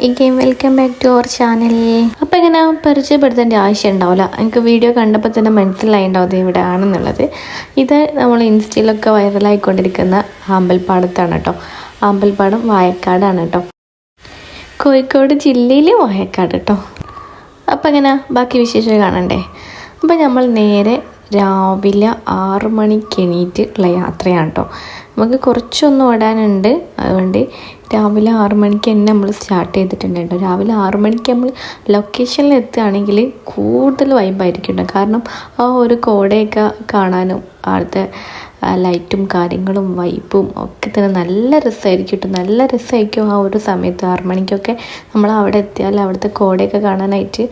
ഇഗെയിം welcome back to our channel അപ്പം ഇങ്ങനെ പരിചയപ്പെടുത്തേണ്ട ആവശ്യം ഉണ്ടാവില്ല എനിക്ക് വീഡിയോ കണ്ടപ്പോൾ തന്നെ മനസ്സിലായിണ്ടാവും ഇത് ഇവിടെ ആണെന്നുള്ളത് ഇത് നമ്മൾ ഇൻസ്റ്റയിലൊക്കെ വൈറലായിക്കൊണ്ടിരിക്കുന്ന ആമ്പൽപ്പാടത്താണ് കേട്ടോ ആമ്പൽപ്പാടം വായക്കാടാണ് കേട്ടോ കോഴിക്കോട് ജില്ലയിൽ വായക്കാട് കേട്ടോ അപ്പം എങ്ങനെ ബാക്കി വിശേഷം കാണണ്ടേ? അപ്പം നമ്മൾ നേരെ രാവിലെ ആറ് മണിക്ക് എണീറ്റ് ഉള്ള യാത്രയാണ് കേട്ടോ നമുക്ക് കുറച്ചൊന്ന് ഓടാനുണ്ട്. അതുകൊണ്ട് രാവിലെ ആറ് മണിക്ക് തന്നെ നമ്മൾ സ്റ്റാർട്ട് ചെയ്തിട്ടുണ്ട് കേട്ടോ രാവിലെ ആറ് മണിക്ക് നമ്മൾ ലൊക്കേഷനിൽ എത്തുകയാണെങ്കിൽ കൂടുതൽ വൈബായിരിക്കും കേട്ടോ കാരണം ആ ഒരു കോടയൊക്കെ കാണാനും അവിടുത്തെ ലൈറ്റും കാര്യങ്ങളും വൈബും ഒക്കെ തന്നെ നല്ല രസമായിരിക്കും കേട്ടോ നല്ല രസമായിരിക്കും ആ ഒരു സമയത്ത്. ആറ് മണിക്കൊക്കെ നമ്മൾ അവിടെ എത്തിയാൽ അവിടുത്തെ കോടയൊക്കെ കാണാനായിട്ട്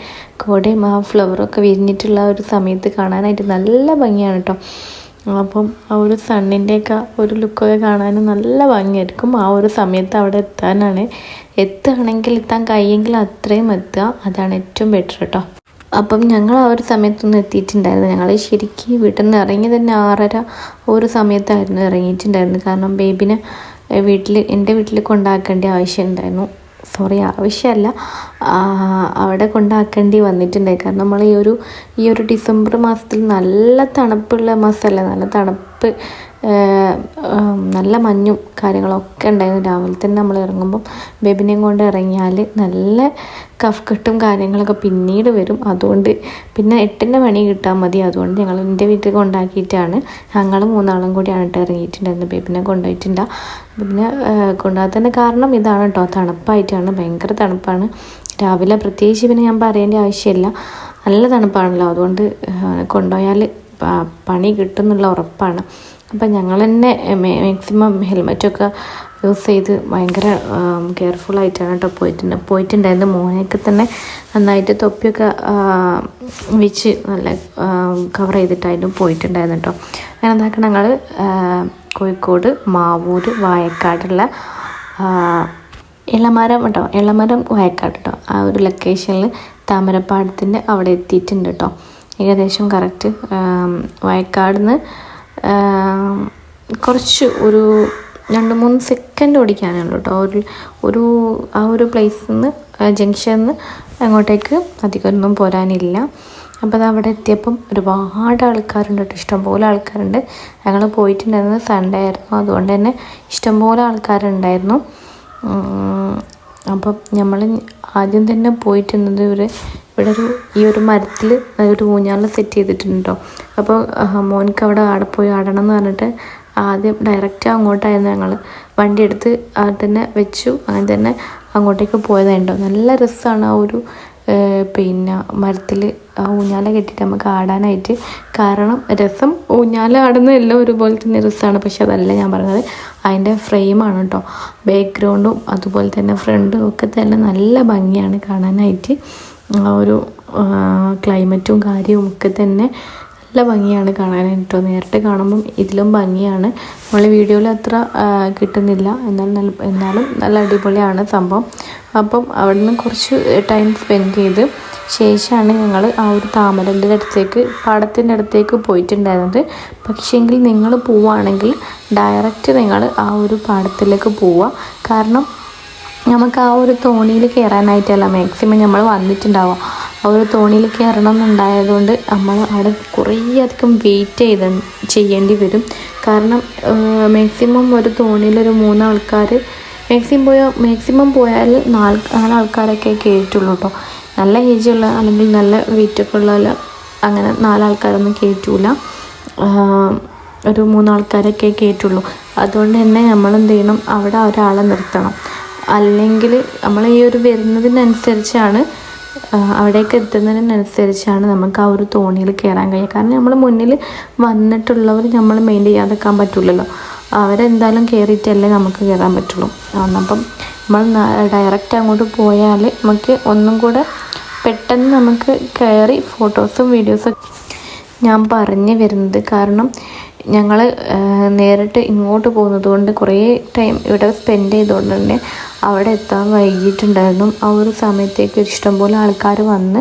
കോടയും ആ ഫ്ലവറൊക്കെ വിരിഞ്ഞിട്ടുള്ള ഒരു സമയത്ത് കാണാനായിട്ട് നല്ല ഭംഗിയാണ് കേട്ടോ അപ്പം ആ ഒരു സണ്ണിന്റെയൊക്കെ ഒരു ലുക്കൊക്കെ കാണാനും നല്ല ഭംഗിയായിരിക്കും ആ ഒരു സമയത്ത് അവിടെ എത്താനാണ്. എത്തുകയാണെങ്കിൽ എത്താൻ കഴിയെങ്കിൽ അത്രയും എത്തുക. അതാണ് ഏറ്റവും ബെറ്റർ കേട്ടോ അപ്പം ഞങ്ങൾ ആ ഒരു സമയത്തൊന്നും എത്തിയിട്ടുണ്ടായിരുന്നു ഞങ്ങൾ ശരിക്കും വീട്ടിൽ നിന്ന് ഇറങ്ങി തന്നെ ആറര ഒരു സമയത്തായിരുന്നു ഇറങ്ങിയിട്ടുണ്ടായിരുന്നു കാരണം ബേബിനെ വീട്ടിൽ എന്റെ വീട്ടിൽ കൊണ്ടാക്കേണ്ട ആവശ്യമുണ്ടായിരുന്നു. സോറി ആവശ്യമല്ല. അവിടെ കൊണ്ടാക്കേണ്ടി വന്നിട്ടുണ്ടായി. കാരണം നമ്മൾ ഈ ഒരു ഈ ഒരു ഡിസംബർ മാസത്തിൽ നല്ല തണുപ്പുള്ള മാസമല്ല? നല്ല തണുപ്പ് നല്ല മഞ്ഞും കാര്യങ്ങളൊക്കെ ഉണ്ടായിരുന്നു. രാവിലെ തന്നെ നമ്മൾ ഇറങ്ങുമ്പം ബേബിനെയും കൊണ്ട് ഇറങ്ങിയാൽ നല്ല കഫ് കഫ്കെട്ടും കാര്യങ്ങളൊക്കെ പിന്നീട് വരും. അതുകൊണ്ട് പിന്നെ എട്ടിന്റെ മണി കിട്ടാൽ മതി. അതുകൊണ്ട് ഞങ്ങൾ എന്റെ വീട്ടിൽ കൊണ്ടാക്കിയിട്ടാണ്. ഞങ്ങൾ മൂന്നാളും കൂടിയാണ് കേട്ടോ ഇറങ്ങിയിട്ടുണ്ടായിരുന്നത്. ബേബിനെ കൊണ്ടുപോയിട്ടില്ല പിന്നെ കൊണ്ടുപോകാത്തതിന്റെ കാരണം ഇതാണ് കേട്ടോ. തണുപ്പായിട്ടാണ്. ഭയങ്കര തണുപ്പാണ്. രാവിലെ പ്രത്യേകിച്ച് പിന്നെ ഞാൻ പറയേണ്ട ആവശ്യമില്ല. നല്ല തണുപ്പാണല്ലോ. അതുകൊണ്ട് കൊണ്ടുപോയാൽ പണി കിട്ടും എന്നുള്ള ഉറപ്പാണ്. അപ്പം ഞങ്ങൾ തന്നെ മാക്സിമം ഹെൽമെറ്റൊക്കെ യൂസ് ചെയ്ത് ഭയങ്കര കെയർഫുള്ളായിട്ടാണ് കേട്ടോ പോയിട്ടുണ്ട്. പോയിട്ടുണ്ടായിരുന്നു. മോനെയൊക്കെ തന്നെ നന്നായിട്ട് തൊപ്പിയൊക്കെ വെച്ച് നല്ല കവർ ചെയ്തിട്ടായിരുന്നു പോയിട്ടുണ്ടായിരുന്നു കേട്ടോ അങ്ങനെ എന്താക്കണം ഞങ്ങൾ കോഴിക്കോട് മാവൂർ വായക്കാടുള്ള ഇളമരം കേട്ടോ ഇളമരം വയക്കാട് കേട്ടോ ആ ഒരു ലൊക്കേഷനിൽ താമരപ്പാടത്തിന്റെ അവിടെ എത്തിയിട്ടുണ്ട് കേട്ടോ ഏകദേശം കറക്റ്റ് വയക്കാട് നിന്ന് കുറച്ച് ഒരു രണ്ട് മൂന്ന് സെക്കൻഡ് ഓടിക്കാനുള്ളൂ കേട്ടോ ഒരു ഒരു ആ ഒരു പ്ലേസിൽ നിന്ന് ജംഗ്ഷനിൽ നിന്ന് അങ്ങോട്ടേക്ക് അധികമൊന്നും പോരാനില്ല. അപ്പോൾ അത് അവിടെ എത്തിയപ്പം ഒരുപാട് ആൾക്കാരുണ്ട് കേട്ടോ ഇഷ്ടംപോലെ ആൾക്കാരുണ്ട്. ഞങ്ങൾ പോയിട്ടുണ്ടായിരുന്നത് സൺഡേ ആയിരുന്നു. അതുകൊണ്ട് തന്നെ ഇഷ്ടംപോലെ ആൾക്കാരുണ്ടായിരുന്നു. അപ്പം നമ്മൾ ആദ്യം തന്നെ പോയിട്ടുന്നത് ഒരു ഇവിടെ ഒരു ഈ ഒരു മരത്തിൽ ഒരു ഊഞ്ഞാൽ സെറ്റ് ചെയ്തിട്ടുണ്ട്? അപ്പോൾ മോൻക്ക് അവിടെ ആടെ പോയി ആടണം എന്ന് പറഞ്ഞിട്ട് ആദ്യം ഡയറക്റ്റ് അങ്ങോട്ടായിരുന്നു ഞങ്ങൾ വണ്ടി എടുത്ത് തന്നെ വെച്ചു. അങ്ങനെ തന്നെ അങ്ങോട്ടേക്ക് പോയതായിട്ടോ നല്ല രസമാണ് ആ ഒരു പിന്നെ മരത്തിൽ ആ ഊഞ്ഞാല കെട്ടിയിട്ട് നമുക്ക് ആടാനായിട്ട്. കാരണം രസം ഊഞ്ഞാല ആടുന്ന എല്ലാം ഒരുപോലെ തന്നെ രസമാണ് പക്ഷെ അതല്ല ഞാൻ പറഞ്ഞത്. അതിന്റെ ഫ്രെയിമാണ് കേട്ടോ. ബാക്ക്ഗ്രൗണ്ടും അതുപോലെ തന്നെ ഫ്രണ്ടും ഒക്കെ തന്നെ നല്ല ഭംഗിയാണ് കാണാനായിട്ട്. ആ ഒരു ക്ലൈമറ്റും കാര്യവും ഒക്കെ തന്നെ നല്ല ഭംഗിയാണ് കാണാനായിട്ടോ നേരിട്ട് കാണുമ്പം ഇതിലും ഭംഗിയാണ്. നമ്മൾ വീഡിയോയിൽ അത്ര കിട്ടുന്നില്ല. എന്നാൽ നല്ല എന്നാലും നല്ല അടിപൊളിയാണ് സംഭവം. അപ്പം അവിടെ നിന്ന് കുറച്ച് ടൈം സ്പെൻഡ് ചെയ്ത് ശേഷമാണ് ഞങ്ങൾ ആ ഒരു താമരന്റെ അടുത്തേക്ക് പാടത്തിന്റെ അടുത്തേക്ക് പോയിട്ടുണ്ടായിരുന്നത്. പക്ഷേങ്കിൽ നിങ്ങൾ പോവുകയാണെങ്കിൽ ഡയറക്റ്റ് നിങ്ങൾ ആ ഒരു പാടത്തിലേക്ക് പോവുക കാരണം നമുക്ക് ആ ഒരു തോണിയിൽ കയറാനായിട്ടല്ല മാക്സിമം നമ്മൾ വന്നിട്ടുണ്ടാവുക ആ ഒരു തോണിയിൽ കയറണം എന്നുണ്ടായതുകൊണ്ട് നമ്മൾ അവിടെ കുറേ അധികം വെയിറ്റ് ചെയ്ത് ചെയ്യേണ്ടി വരും. കാരണം മാക്സിമം ഒരു തോണിയിൽ ഒരു മൂന്നാൾക്കാർ മാക്സിമം പോയ മാക്സിമം പോയാൽ നാല് ആൾക്കാരൊക്കെ കയറ്റുള്ളൂ കേട്ടോ നല്ല ഏജുള്ള അല്ലെങ്കിൽ നല്ല വെയിറ്റൊക്കെ ഉള്ള അങ്ങനെ നാലാൾക്കാരൊന്നും കയറ്റൂല ഒരു മൂന്നാൾക്കാരൊക്കെ കയറ്റുള്ളൂ അതുകൊണ്ട് തന്നെ നമ്മൾ എന്ത് ചെയ്യണം? അവിടെ ഒരാളെ നിർത്തണം. അല്ലെങ്കിൽ നമ്മൾ ഈ ഒരു വരുന്നതിനനുസരിച്ചാണ് അവിടേക്ക് എത്തുന്നതിനനുസരിച്ചാണ് നമുക്ക് ആ ഒരു തോണിയിൽ കയറാൻ കഴിയുക. കാരണം നമ്മൾ മുന്നിൽ വന്നിട്ടുള്ളവർ നമ്മൾ മെയിൻ ചെയ്യാതെക്കാൻ പറ്റില്ലല്ലോ അവരെന്തായാലും കയറിയിട്ടല്ലേ നമുക്ക് കയറാൻ പറ്റുള്ളൂ. അപ്പം നമ്മൾ ഡയറക്റ്റ് അങ്ങോട്ട് പോയാൽ നമുക്ക് ഒന്നും കൂടെ പെട്ടെന്ന് നമുക്ക് കയറി ഫോട്ടോസും വീഡിയോസും ഞാൻ പറഞ്ഞു വരുന്നത് കാരണം ഞങ്ങൾ നേരിട്ട് ഇങ്ങോട്ട് പോകുന്നത് കൊണ്ട് കുറേ ടൈം ഇവിടെ സ്പെൻഡ് ചെയ്തുകൊണ്ട് തന്നെ അവിടെ എത്താൻ വൈകിട്ടുണ്ടായിരുന്നു ആ ഒരു സമയത്തേക്ക് ഇഷ്ടംപോലെ ആൾക്കാർ വന്ന്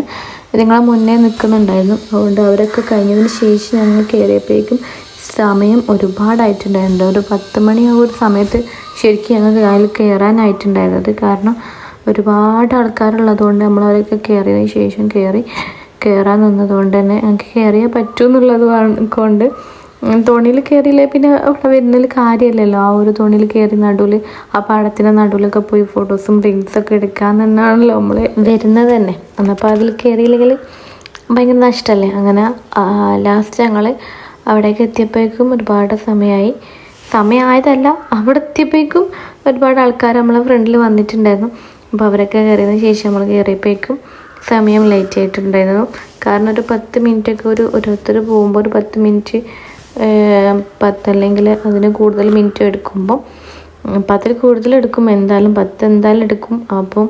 നിങ്ങളെ മുന്നേ നിൽക്കുന്നുണ്ടായിരുന്നു. അതുകൊണ്ട് അവരൊക്കെ കഴിഞ്ഞതിന് ശേഷം ഞങ്ങൾ കയറിയപ്പോഴേക്കും സമയം ഒരുപാടായിട്ടുണ്ടായിരുന്നു. ഒരു പത്ത് മണി ആ ഒരു സമയത്ത് ശരിക്കും ഞങ്ങൾക്ക് അതിൽ കയറാനായിട്ടുണ്ടായിരുന്നത് കാരണം ഒരുപാട് ആൾക്കാരുള്ളതുകൊണ്ട് നമ്മൾ അവരൊക്കെ കയറിയതിന് ശേഷം കയറി കയറാൻ നിന്നതുകൊണ്ട് തന്നെ ഞങ്ങൾക്ക് കയറിയേ പറ്റൂ എന്നുള്ളത് കൊണ്ട് തോണിയിൽ കയറിയില്ലേ പിന്നെ അവിടെ വരുന്നതിൽ കാര്യമല്ലല്ലോ. ആ ഒരു തോണിയിൽ കയറി നടുവിൽ ആ പാടത്തിന്റെ നടുവിലൊക്കെ പോയി ഫോട്ടോസും റീൽസൊക്കെ എടുക്കാൻ തന്നെയാണല്ലോ നമ്മൾ വരുന്നത് തന്നെ. എന്നപ്പോൾ അതിൽ കയറിയില്ലെങ്കിൽ ഭയങ്കര നഷ്ടമല്ലേ അങ്ങനെ ലാസ്റ്റ് ഞങ്ങൾ അവിടേക്ക് എത്തിയപ്പോഴേക്കും ഒരുപാട് സമയമായി സമയമായതല്ല അവിടെ എത്തിയപ്പോഴേക്കും ഒരുപാട് ആൾക്കാർ നമ്മളെ ഫ്രണ്ടിൽ വന്നിട്ടുണ്ടായിരുന്നു. അപ്പോൾ അവരൊക്കെ കയറിയതിന് ശേഷം നമ്മൾ കയറിയപ്പോഴേക്കും സമയം ലേറ്റ് ആയിട്ടുണ്ടായിരുന്നു. കാരണം ഒരു പത്ത് മിനിറ്റൊക്കെ ഒരു ഓരോരുത്തർ പോകുമ്പോൾ ഒരു പത്ത് മിനിറ്റ് പത്ത് അല്ലെങ്കിൽ അതിന് കൂടുതൽ മിനിറ്റ് എടുക്കുമ്പോൾ പത്തിൽ കൂടുതൽ എടുക്കും എന്തായാലും പത്ത് എന്തായാലും എടുക്കും. അപ്പം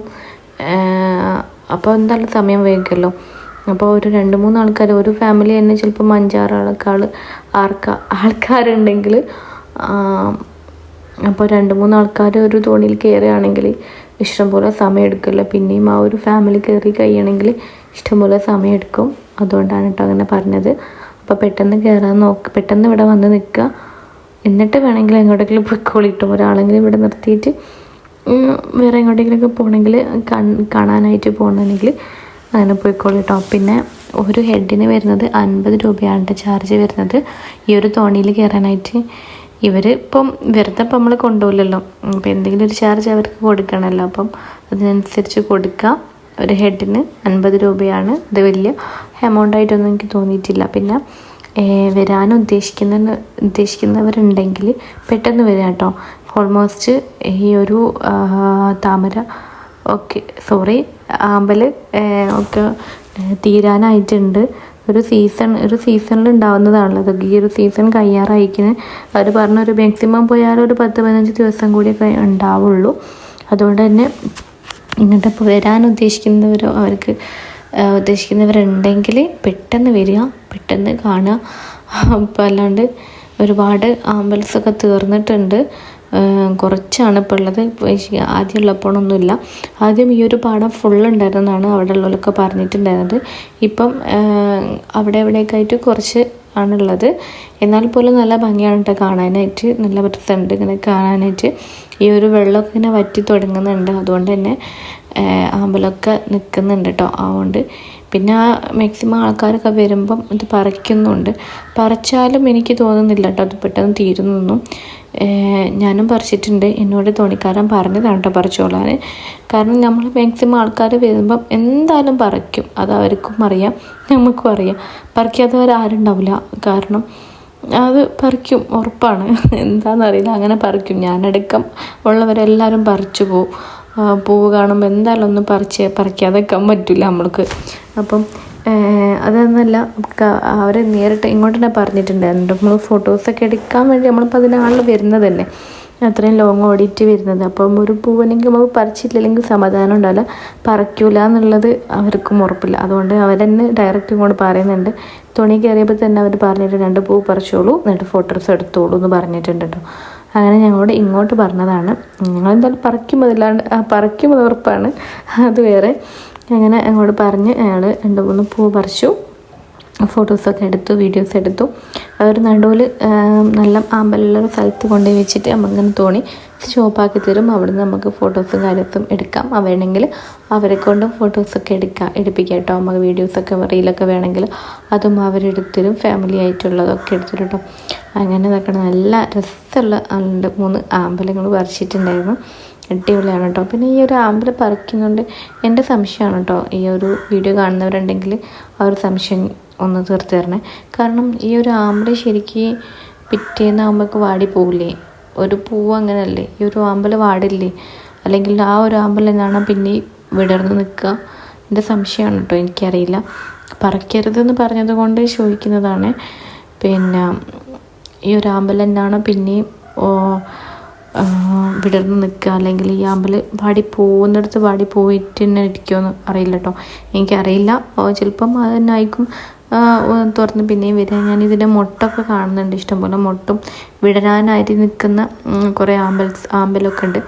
അപ്പോൾ എന്തായാലും സമയം വൈകുമല്ലോ അപ്പോൾ ഒരു രണ്ട് മൂന്ന് ആൾക്കാർ ഒരു ഫാമിലി തന്നെ ചിലപ്പം അഞ്ചാറ് ആൾക്കാൾ ആർക്കാ ആൾക്കാരുണ്ടെങ്കിൽ അപ്പോൾ രണ്ട് മൂന്ന് ആൾക്കാർ ഒരു തോണിയിൽ കയറുകയാണെങ്കിൽ ഇഷ്ടംപോലെ സമയം എടുക്കില്ല പിന്നെയും ആ ഒരു ഫാമിലി കയറി കഴിയണമെങ്കിൽ ഇഷ്ടംപോലെ സമയം എടുക്കും. അതുകൊണ്ടാണ് കേട്ടോ അങ്ങനെ പറഞ്ഞത്. അപ്പോൾ പെട്ടെന്ന് കയറാൻ നോക്ക് പെട്ടെന്ന് ഇവിടെ വന്ന് നിൽക്കുക എന്നിട്ട് വേണമെങ്കിൽ എങ്ങോട്ടെങ്കിലും പൊയ്ക്കോളിട്ടോ ഒരാളെങ്കിലും ഇവിടെ നിർത്തിയിട്ട് വേറെ എങ്ങോട്ടെങ്കിലുമൊക്കെ പോകണമെങ്കിൽ കാണാനായിട്ട് പോകണമെങ്കിൽ അങ്ങനെ പോയിക്കോളിട്ടോ പിന്നെ ഒരു ഹെഡിന് വരുന്നത് അൻപത് രൂപയാണ് ചാർജ് വരുന്നത്. ഈ ഒരു തോണിയിൽ കയറാനായിട്ട് ഇവർ ഇപ്പം വെറുതെ ഇപ്പം നമ്മൾ കൊണ്ടുപോകില്ലല്ലോ. അപ്പോൾ എന്തെങ്കിലും ഒരു ചാർജ് അവർക്ക് കൊടുക്കണമല്ലോ. അപ്പം അതിനനുസരിച്ച് കൊടുക്കുക ഒരു ഹെഡിന് അൻപത് രൂപയാണ്. അത് വലിയ എമൗണ്ട് ആയിട്ടൊന്നും എനിക്ക് തോന്നിയിട്ടില്ല. പിന്നെ വരാൻ ഉദ്ദേശിക്കുന്ന ഉദ്ദേശിക്കുന്നവരുണ്ടെങ്കിൽ പെട്ടെന്ന് വരാം കേട്ടോ. ഓൾമോസ്റ്റ് ഈ ഒരു താമര ഓക്കെ സോറി ആമ്പൽ ഒക്കെ തീരാനായിട്ടുണ്ട്. ഒരു സീസൺ ഒരു സീസണിൽ ഉണ്ടാവുന്നതാണല്ലോ. ഈ ഒരു സീസൺ കയ്യാറായിക്കുന്നത് അവർ പറഞ്ഞ ഒരു മാക്സിമം പോയാൽ ഒരു പത്ത് പതിനഞ്ച് ദിവസം കൂടിയൊക്കെ ഉണ്ടാവുള്ളൂ. അതുകൊണ്ട് തന്നെ ഇങ്ങോട്ട് ഇപ്പോൾ വരാൻ ഉദ്ദേശിക്കുന്നവരോ അവർക്ക് ഉദ്ദേശിക്കുന്നവരുണ്ടെങ്കിൽ പെട്ടെന്ന് വരിക പെട്ടെന്ന് കാണുക. അപ്പോൾ അല്ലാണ്ട് ഒരുപാട് ആംബുലൻസൊക്കെ തീർന്നിട്ടുണ്ട്. കുറച്ചാണ് ഇപ്പോൾ ഉള്ളത്. ആദ്യം ഉള്ളപ്പോഴൊന്നുമില്ല. ആദ്യം ഈ ഒരു പാടം ഫുൾ ഉണ്ടായിരുന്നതാണ് അവിടെ ഉള്ളവരൊക്കെ പറഞ്ഞിട്ടുണ്ടായിരുന്നത്. ഇപ്പം അവിടെ എവിടെയൊക്കെ ആയിട്ട് കുറച്ച് ആണുള്ളത് എന്നാൽ പോലും നല്ല ഭംഗിയാണ് കേട്ടോ കാണാനായിട്ട്. നല്ല രസമുണ്ട് ഇങ്ങനെ കാണാനായിട്ട്. ഈ ഒരു വെള്ളമൊക്കെ ഇങ്ങനെ വറ്റി തുടങ്ങുന്നുണ്ട്. അതുകൊണ്ട് തന്നെ ആമ്പലൊക്കെ നിൽക്കുന്നുണ്ട് കേട്ടോ അതുകൊണ്ട് പിന്നെ ആ മാക്സിമം ആൾക്കാരൊക്കെ വരുമ്പം ഇത് പറിക്കുന്നുണ്ട്. പറിച്ചാലും എനിക്ക് തോന്നുന്നില്ല കേട്ടോ അത് പെട്ടെന്ന് തീരുന്നൊന്നും ഞാനും പറിച്ചിട്ടുണ്ട്. എന്നോട് തോണിക്കാരൻ പറഞ്ഞതാണ് കേട്ടോ പറിച്ചോളാൻ കാരണം നമ്മൾ മാക്സിമം ആൾക്കാർ വരുമ്പം എന്തായാലും പറിക്കും. അത് അവർക്കും അറിയാം. നമുക്കും അറിയാം. പറിക്കാത്തവരാരുണ്ടാവില്ല. കാരണം അത് പറിക്കും ഉറപ്പാണ്. എന്താണെന്നറിയില്ല അങ്ങനെ പറിക്കും. ഞാനടക്കം ഉള്ളവരെല്ലാവരും പറിച്ചു പോവും പൂവ് കാണുമ്പോൾ എന്തായാലും ഒന്നും പറിച്ച് പറിക്കാതെ വെക്കാൻ പറ്റില്ല നമ്മൾക്ക്. അപ്പം അതൊന്നല്ല അവരെ നേരിട്ട് ഇങ്ങോട്ട് തന്നെ പറഞ്ഞിട്ടുണ്ടായിരുന്നു നമ്മൾ ഫോട്ടോസൊക്കെ എടുക്കാൻ വേണ്ടി നമ്മളിപ്പോൾ അതിനാളിൽ വരുന്നതല്ലേ? അത്രയും ലോങ് ഓടിയിട്ട് വരുന്നത്. അപ്പം ഒരു പൂവനെങ്കിൽ നമുക്ക് പറിച്ചിട്ടില്ലെങ്കിൽ സമാധാനം ഉണ്ടാവില്ല. പറിക്കൂല എന്നുള്ളത് അവർക്കും ഉറപ്പില്ല. അതുകൊണ്ട് അവരെന്നെ ഡയറക്റ്റ് ഇങ്ങോട്ട് പറയുന്നുണ്ട്. തുണി കയറിയപ്പോൾ തന്നെ അവർ പറഞ്ഞിട്ട് രണ്ട് പൂ പറിച്ചോളൂ എന്നിട്ട് ഫോട്ടോസ് എടുത്തോളൂ എന്ന് പറഞ്ഞിട്ടുണ്ട് കേട്ടോ അങ്ങനെ ഞങ്ങളോട് ഇങ്ങോട്ട് പറഞ്ഞതാണ്. ഞങ്ങളെന്തായാലും പറിക്കും അത് ഉറപ്പാണ്. അത് വേറെ. അങ്ങനെ അങ്ങോട്ട് പറഞ്ഞ് അയാൾ രണ്ട് മൂന്ന് പൂ പറിച്ചു. ഫോട്ടോസൊക്കെ എടുത്തു വീഡിയോസ് എടുത്തു. അതൊരു നടുവിൽ നല്ല അമ്പലമുള്ളൊരു സ്ഥലത്ത് കൊണ്ടുപോയി വെച്ചിട്ട് നമുക്കിങ്ങനെ തോണി ഷോപ്പാക്കി തരും. അവിടെ നിന്ന് നമുക്ക് ഫോട്ടോസും കാര്യത്തും എടുക്കാം. വേണമെങ്കിൽ അവരെ കൊണ്ടും ഫോട്ടോസൊക്കെ എടുക്കാം എടുപ്പിക്കാം കേട്ടോ. നമുക്ക് വീഡിയോസൊക്കെ റീലൊക്കെ വേണമെങ്കിൽ അതും അവരെടുത്തരും ഫാമിലി ആയിട്ടുള്ളതൊക്കെ എടുത്തിട്ടും കേട്ടോ. അങ്ങനെ നോക്കണം നല്ല രസമുള്ള രണ്ട് മൂന്ന് അമ്പലങ്ങൾ പറിച്ചിട്ടുണ്ടായിരുന്നു. അടിപൊളിയാണ് കേട്ടോ. പിന്നെ ഈ ഒരു ആമ്പൽ പറിക്കുന്നുണ്ട് എന്റെ സംശയമാണ് കേട്ടോ. ഈ ഒരു വീഡിയോ കാണുന്നവരുണ്ടെങ്കിൽ ആ ഒരു സംശയം ഒന്ന് തീർത്ത് തരണേ. കാരണം ഈ ഒരു ആമ്പിൾ ശരിക്ക് പിറ്റേന്നാകുമ്പോഴേക്ക് വാടി പോവില്ലേ? ഒരു പൂവ് അങ്ങനെയല്ലേ ഈ ഒരു ആമ്പൽ വാടില്ലേ? അല്ലെങ്കിൽ ആ ഒരു ആമ്പൽ എന്നാണ് പിന്നെ വിടർന്ന് നിൽക്കുക എന്റെ സംശയമാണ് കേട്ടോ. എനിക്കറിയില്ല. പറിക്കരുതെന്ന് പറഞ്ഞത് കൊണ്ട് ചോദിക്കുന്നതാണ്. പിന്നെ ഈ ഒരു ആമ്പൽ എന്നാണ് പിന്നെയും വിടർന്ന് നിൽക്കുക. അല്ലെങ്കിൽ ഈ ആമ്പൽ വാടി പോകുന്നിടത്ത് വാടി പോയിട്ട് തന്നെ ഇരിക്കുമെന്ന് അറിയില്ല കേട്ടോ എനിക്കറിയില്ല. ചിലപ്പം അത് തന്നെ ആയിരിക്കും. തുറന്ന് പിന്നെയും വരിക. ഞാൻ ഇതിന്റെ മുട്ടൊക്കെ കാണുന്നുണ്ട്. ഇഷ്ടംപോലെ മുട്ടും വിടരാനായിട്ട് നിൽക്കുന്ന കുറേ ആമ്പൽസ് ആമ്പലൊക്കെ ഉണ്ട്.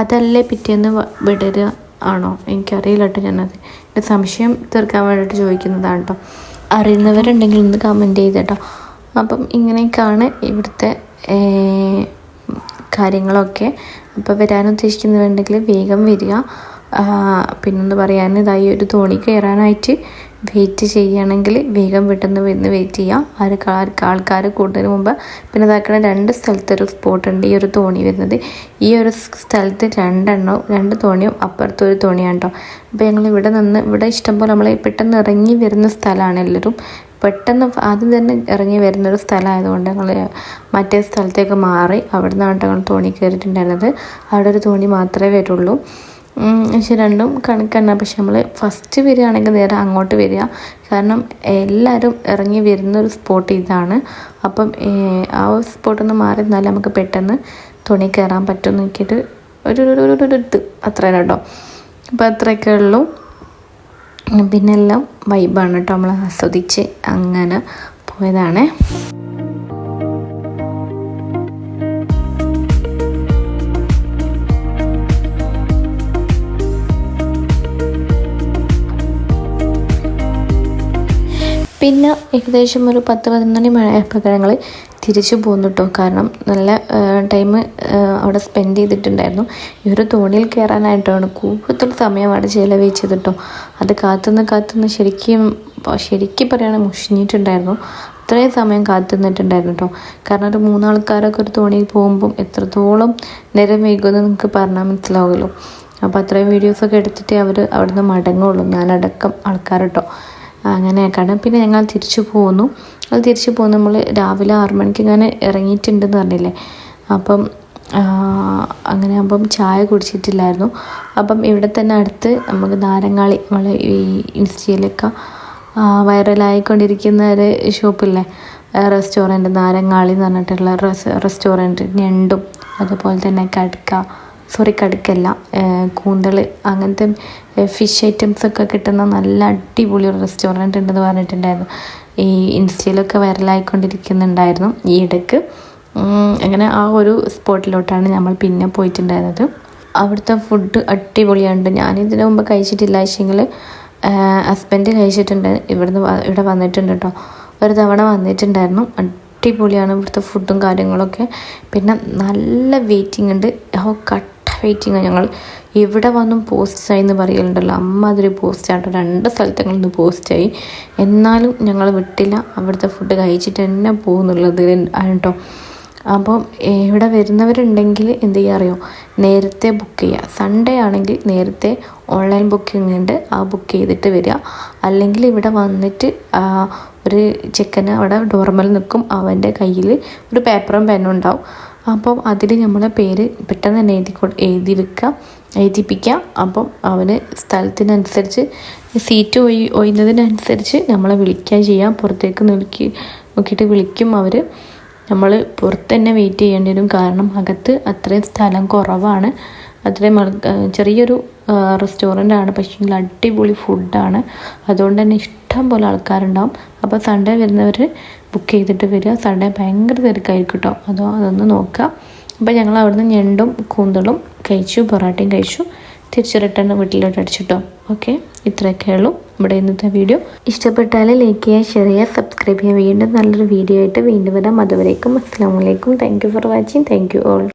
അതല്ലേ പിറ്റേന്ന് വിടരുക ആണോ? എനിക്കറിയില്ല കേട്ടോ ഞാനത്. എന്റെ സംശയം തീർക്കാൻ വേണ്ടിയിട്ട് ചോദിക്കുന്നതാണ് കേട്ടോ അറിയുന്നവരുണ്ടെങ്കിൽ ഒന്ന് കമന്റ് ചെയ്തേട്ടോ. അപ്പം ഇങ്ങനെയൊക്കെയാണ് ഇവിടുത്തെ കാര്യങ്ങളൊക്കെ അപ്പോൾ വരാൻ ഉദ്ദേശിക്കുന്നുണ്ടെങ്കിൽ വേഗം വരിക. പിന്നൊന്ന് പറയാൻ ഇതായി ഒരു തോണി കയറാനായിട്ട് വെയിറ്റ് ചെയ്യുകയാണെങ്കിൽ വേഗം പെട്ടെന്ന് വന്ന് വെയിറ്റ് ചെയ്യാം. ആർക്ക് ആൾക്കാർ കൂടുന്നതിന് മുമ്പ് പിന്നെ ഇതാക്കണ രണ്ട് സ്ഥലത്ത് ഒരു സ്പോട്ട് ഉണ്ട്. ഈ ഒരു തോണി വരുന്നത്. ഈ ഒരു സ്ഥലത്ത് രണ്ടെണ്ണവും രണ്ട് തോണിയും അപ്പുറത്തൊരു ഒരു തോണിയാണ് കേട്ടോ അപ്പോൾ ഞങ്ങൾ ഇവിടെ നിന്ന് ഇവിടെ ഇഷ്ടംപോലെ നമ്മൾ പെട്ടെന്ന് ഇറങ്ങി വരുന്ന സ്ഥലമാണ് എല്ലാവരും. പെട്ടെന്ന് ആദ്യം തന്നെ ഇറങ്ങി വരുന്നൊരു സ്ഥലമായതുകൊണ്ട് ഞങ്ങൾ മറ്റേ സ്ഥലത്തേക്ക് മാറി അവിടെ നിന്നാണ് ഞങ്ങൾ തോണി കയറിയിട്ടുണ്ടായിരുന്നത്. അവിടെ ഒരു തോണി മാത്രമേ വരുള്ളൂ. പക്ഷെ രണ്ടും കണക്കാണ് പക്ഷെ നമ്മൾ ഫസ്റ്റ് വരികയാണെങ്കിൽ നേരെ അങ്ങോട്ട് വരിക. കാരണം എല്ലാവരും ഇറങ്ങി വരുന്നൊരു സ്പോട്ട് ഇതാണ്. അപ്പം ആ സ്പോട്ടിൽ നിന്ന് മാറി നിന്നാൽ നമുക്ക് പെട്ടെന്ന് തുണി കയറാൻ പറ്റും നോക്കിയിട്ട് ഒരു ഒരു ഇത് അത്ര കേട്ടോ. അപ്പോൾ അത്രയൊക്കെ ഉള്ളൂ. പിന്നെല്ലാം വൈബാണ് കേട്ടോ. നമ്മൾ ആസ്വദിച്ച് അങ്ങനെ പോയതാണേ. പിന്നെ ഏകദേശം ഒരു പത്ത് പതിനൊന്ന് മണിയായപ്പോൾ ഞങ്ങൾ തിരിച്ചു പോന്നു കേട്ടോ കാരണം നല്ല ടൈം അവിടെ സ്പെൻഡ് ചെയ്തിട്ടുണ്ടായിരുന്നു. ഈ ഒരു തോണിയിൽ കയറാനായിട്ടാണ് കൂടുതൽ സമയം അവിടെ ചിലവഴിച്ചത് കേട്ടോ അത് കാത്തുനിന്ന് കാത്തുനിന്ന് ശരിക്കും ശരിക്കും പറയുകയാണെങ്കിൽ മുഷിഞ്ഞിട്ടുണ്ടായിരുന്നു. അത്രയും സമയം കാത്തുനിന്നിട്ടുണ്ടായിരുന്നു കേട്ടോ കാരണം ഒരു മൂന്നാൾക്കാരൊക്കെ ഒരു തോണിയിൽ പോകുമ്പം എത്രത്തോളം നേരം വൈകുമെന്ന് നിങ്ങൾക്ക് പറഞ്ഞാൽ മനസ്സിലാവുമല്ലോ. അപ്പോൾ അത്രയും വീഡിയോസൊക്കെ എടുത്തിട്ട് അവർ അവിടുന്ന് മടങ്ങുള്ളൂ. ഞാനടക്കം ആൾക്കാർ കേട്ടോ അങ്ങനെയൊക്കെയാണ്. പിന്നെ ഞങ്ങൾ തിരിച്ചു പോന്നു. അത് തിരിച്ചു പോകുന്നു നമ്മൾ രാവിലെ ആറു മണിക്ക് ഇങ്ങനെ ഇറങ്ങിയിട്ടുണ്ടെന്ന് പറഞ്ഞില്ലേ? അപ്പം അങ്ങനെ ആകുമ്പം ചായ കുടിച്ചിട്ടില്ലായിരുന്നു. അപ്പം ഇവിടെ തന്നെ അടുത്ത് നമുക്ക് നാരങ്ങാളി നമ്മൾ ഈ ഇൻസ്റ്റയിലൊക്കെ വൈറലായിക്കൊണ്ടിരിക്കുന്ന ഒരു ഷോപ്പില്ലേ? റെസ്റ്റോറന്റ് നാരങ്ങാളി എന്ന് പറഞ്ഞിട്ടുള്ള റെസ്റ്റോറന്റ് ഞണ്ടും അതുപോലെ തന്നെ കടുക്ക സോറി കടുക്കല്ല കൂന്തൾ അങ്ങനത്തെ ഫിഷ് ഐറ്റംസ് ഒക്കെ കിട്ടുന്ന നല്ല അടിപൊളി ഒരു റെസ്റ്റോറന്റ് ഉണ്ടെന്ന് പറഞ്ഞിട്ടുണ്ടായിരുന്നു. ഈ ഇൻസ്റ്റയിലൊക്കെ വൈറലായിക്കൊണ്ടിരിക്കുന്നുണ്ടായിരുന്നു ഈ ഇടയ്ക്ക്. അങ്ങനെ ആ ഒരു സ്പോട്ടിലോട്ടാണ് നമ്മൾ പിന്നെ പോയിട്ടുണ്ടായിരുന്നത്. അവിടുത്തെ ഫുഡ് അടിപൊളിയുണ്ട് ഞാൻ ഇതിനു മുമ്പ് കഴിച്ചിട്ടില്ല. പക്ഷേങ്കിൽ ഹസ്ബൻഡ് കഴിച്ചിട്ടുണ്ട്. ഇവിടുന്ന് ഇവിടെ വന്നിട്ടുണ്ട് കേട്ടോ ഒരു തവണ വന്നിട്ടുണ്ടായിരുന്നു. അടിപൊളിയാണ് ഇവിടുത്തെ ഫുഡും കാര്യങ്ങളൊക്കെ. പിന്നെ നല്ല വെയിറ്റിംഗ് ഉണ്ട്. ഓ കട്ട് വെയിറ്റിംഗ് ഞങ്ങൾ എവിടെ വന്നും പോസ്റ്റായി എന്ന് പറയലുണ്ടല്ലോ. അമ്മ അതൊരു പോസ്റ്റായിട്ട് രണ്ട് സ്ഥലത്ത് നിന്ന് പോസ്റ്റായി എന്നാലും ഞങ്ങൾ വിട്ടില്ല. അവിടുത്തെ ഫുഡ് കഴിച്ചിട്ട് തന്നെ പോകുന്നുള്ളത് കേട്ടോ. അപ്പോൾ ഇവിടെ വരുന്നവരുണ്ടെങ്കിൽ എന്ത് ചെയ്യുക അറിയോ? നേരത്തെ ബുക്ക് ചെയ്യുക സൺഡേ ആണെങ്കിൽ നേരത്തെ ഓൺലൈൻ ബുക്കിംഗ് ഉണ്ട്. ആ ബുക്ക് ചെയ്തിട്ട് വരിക. അല്ലെങ്കിൽ ഇവിടെ വന്നിട്ട് ഒരു ചെക്കന് അവിടെ ഡോർമൽ നിൽക്കും. അവന്റെ കയ്യിൽ ഒരു പേപ്പറും പെന്നും ഉണ്ടാവും. അപ്പം അതിൽ നമ്മളെ പേര് പെട്ടെന്ന് തന്നെ എഴുതി എഴുതി വെക്കാം എഴുതിപ്പിക്കുക. അപ്പം അവന് സ്ഥലത്തിനനുസരിച്ച് സീറ്റ് ഒഴി ഒഴിയുന്നതിനനുസരിച്ച് നമ്മളെ വിളിക്കുക ചെയ്യാം. പുറത്തേക്ക് നോക്കി നോക്കിയിട്ട് വിളിക്കും അവർ നമ്മൾ പുറത്ത് തന്നെ വെയിറ്റ് ചെയ്യേണ്ടി വരും. കാരണം അകത്ത് അത്രയും സ്ഥലം കുറവാണ്. അത്രയും ചെറിയൊരു റെസ്റ്റോറന്റ് ആണ്. പക്ഷേ അടിപൊളി ഫുഡാണ് അതുകൊണ്ട് തന്നെ ഇഷ്ടം പോലെ ആൾക്കാരുണ്ടാവും. അപ്പോൾ സൺഡേ വരുന്നവർ ബുക്ക് ചെയ്തിട്ട് വരിക. സൺഡേ ഭയങ്കര തിരക്കായിരിക്കും കേട്ടോ അതോ അതൊന്ന് നോക്കുക. അപ്പോൾ ഞങ്ങൾ അവിടുന്ന് ഞണ്ടും കൂന്തളും കഴിച്ചു പൊറാട്ടയും കഴിച്ചു. തിരിച്ച് റിട്ടേൺ വീട്ടിലോട്ട് അടിച്ചിട്ടോ ഓക്കെ ഇത്രയൊക്കെ ഉള്ളൂ നമ്മുടെ ഇന്നത്തെ വീഡിയോ ഇഷ്ടപ്പെട്ടാൽ ലൈക്ക് ചെയ്യുക ഷെയർ ചെയ്യുക സബ്സ്ക്രൈബ് ചെയ്യുക. വീണ്ടും നല്ലൊരു വീഡിയോ ആയിട്ട് വീണ്ടും വരാം. അതുവരേക്കും അസ്സാം വലൈക്കും thank for watching thank all